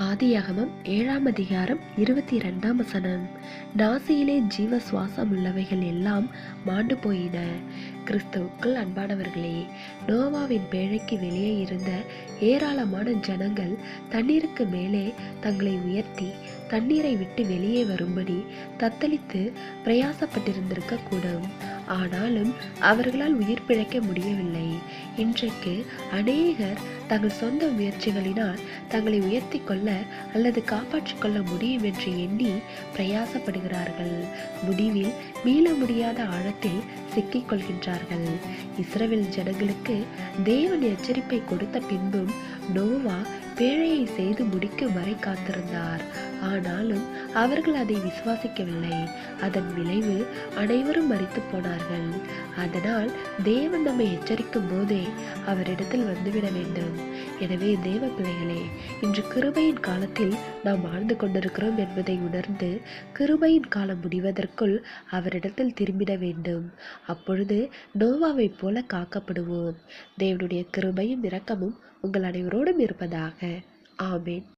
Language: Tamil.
ஆதியாகமம் ஏழாம் அதிகாரம் இருபத்தி இரண்டாம் வசனம். நாசியிலே ஜீவ சுவாசம் உள்ளவைகள் எல்லாம் மாண்டு போயின. கிறிஸ்துவுக்குள் அன்பானவர்களே நோவாவின் பேழைக்கு வெளியே இருந்த ஏராளமான ஜனங்கள் தண்ணீருக்கு மேலே தங்களை உயர்த்தி தண்ணீரை விட்டு வெளியே வரும்படி தத்தளித்து பிரயாசப்பட்டிருந்திருக்க கூடும் ஆனாலும் அவர்களால் உயிர் பிழைக்க முடியவில்லை. இன்றைக்கு அநேகர் தங்கள் சொந்த முயற்சிகளினால் தங்களை உயர்த்தி கொள்ள அல்லது காப்பாற்றிக் கொள்ள முடியும் என்று எண்ணி பிரயாசப்படுகிறார்கள். முடிவில் மீள முடியாத ஆழத்தில் சிக்கிக்கொள்கின்றார்கள். இஸ்ரவேல் ஜனங்களுக்கு தேவன் எச்சரிப்பை கொடுத்த பின்பும் நோவா பேழையை செய்து முடிக்கும் வரை காத்திருந்தார். ஆனாலும் அவர்கள் அதை விசுவாசிக்கவில்லை. அதன் விளைவு அனைவரும் மறித்து போனார்கள். அதனால் தேவன் நம்மை எச்சரிக்கும் போதே அவரிடத்தில் வந்துவிட வேண்டும். எனவே தேவ பிள்ளைகளே இன்று கிருபையின் காலத்தில் நாம் வாழ்ந்து கொண்டிருக்கிறோம் என்பதை உணர்ந்து கிருபையின் காலம் முடிவதற்குள் அவரிடத்தில் திரும்பிட வேண்டும். அப்பொழுது நோவாவைப் போல காக்கப்படுவோம். தேவனுடைய கிருபையும் இரக்கமும் உங்கள் அனைவரோடும் இருப்பதாக. ஆமேன்.